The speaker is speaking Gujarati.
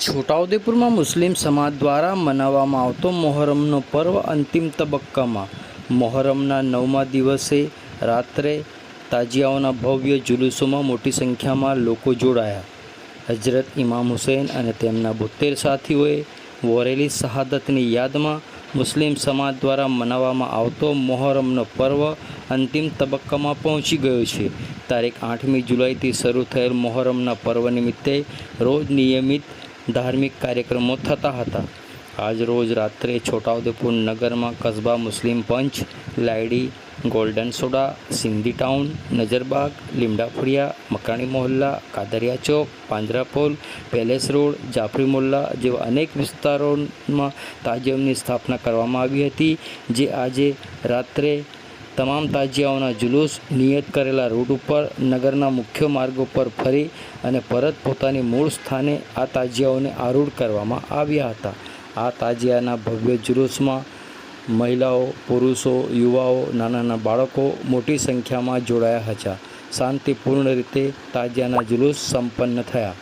છોટાઉદેપુરમાં મુસ્લિમ સમાજ દ્વારા મનાવવામાં આવતો મોહરમનો પર્વ અંતિમ તબક્કામાં. મોહરમના નવમા દિવસે રાત્રે તાજિયાઓના ભવ્ય જુલુસોમાં મોટી સંખ્યામાં લોકો જોડાયા. હજરત ઇમામ હુસૈન અને તેમના બોતેર સાથીઓએ વોરેલી શહાદતની યાદમાં મુસ્લિમ સમાજ દ્વારા મનાવવામાં આવતો મોહરમનો પર્વ અંતિમ તબક્કામાં પહોંચી ગયો છે. તારીખ આઠમી જુલાઈથી શરૂ થયેલ મોહરમના પર્વ નિમિત્તે રોજ નિયમિત ધાર્મિક કાર્યક્રમો થતા હતા. આજ રોજ રાત્રે છોટાઉદેપુર નગરમાં કસ્બા મુસ્લિમ પંચ, લાયડી, golden soda, Sindhi town, Nazarbag Limdafaliya Makani Mohalla, Kadariya Chowk Panjrapol palace road, Jafri Mohalla જેવા અનેક વિસ્તારોમાં તાજિયમની સ્થાપના કરવામાં આવી હતી, જે આજે રાત્રે તમામ તાજિયાઓના જુલુસ, નિયત કરેલા રૂટ ઉપર, નગરના મુખ્ય માર્ગો પર ફરી અને પરત પોતાની મૂળ સ્થાને આ તાજિયાઓને આરૂઢ કરવામાં આવ્યા હતા. આ તાજિયાના ભવ્ય જુલુસમાં મહિલાઓ, પુરુષો, યુવાઓ નાના નાના બાળકો મોટી સંખ્યામાં જોડાયા હતા. શાંતિપૂર્ણ રીતે તાજિયાના જુલુસ સંપન્ન થયા.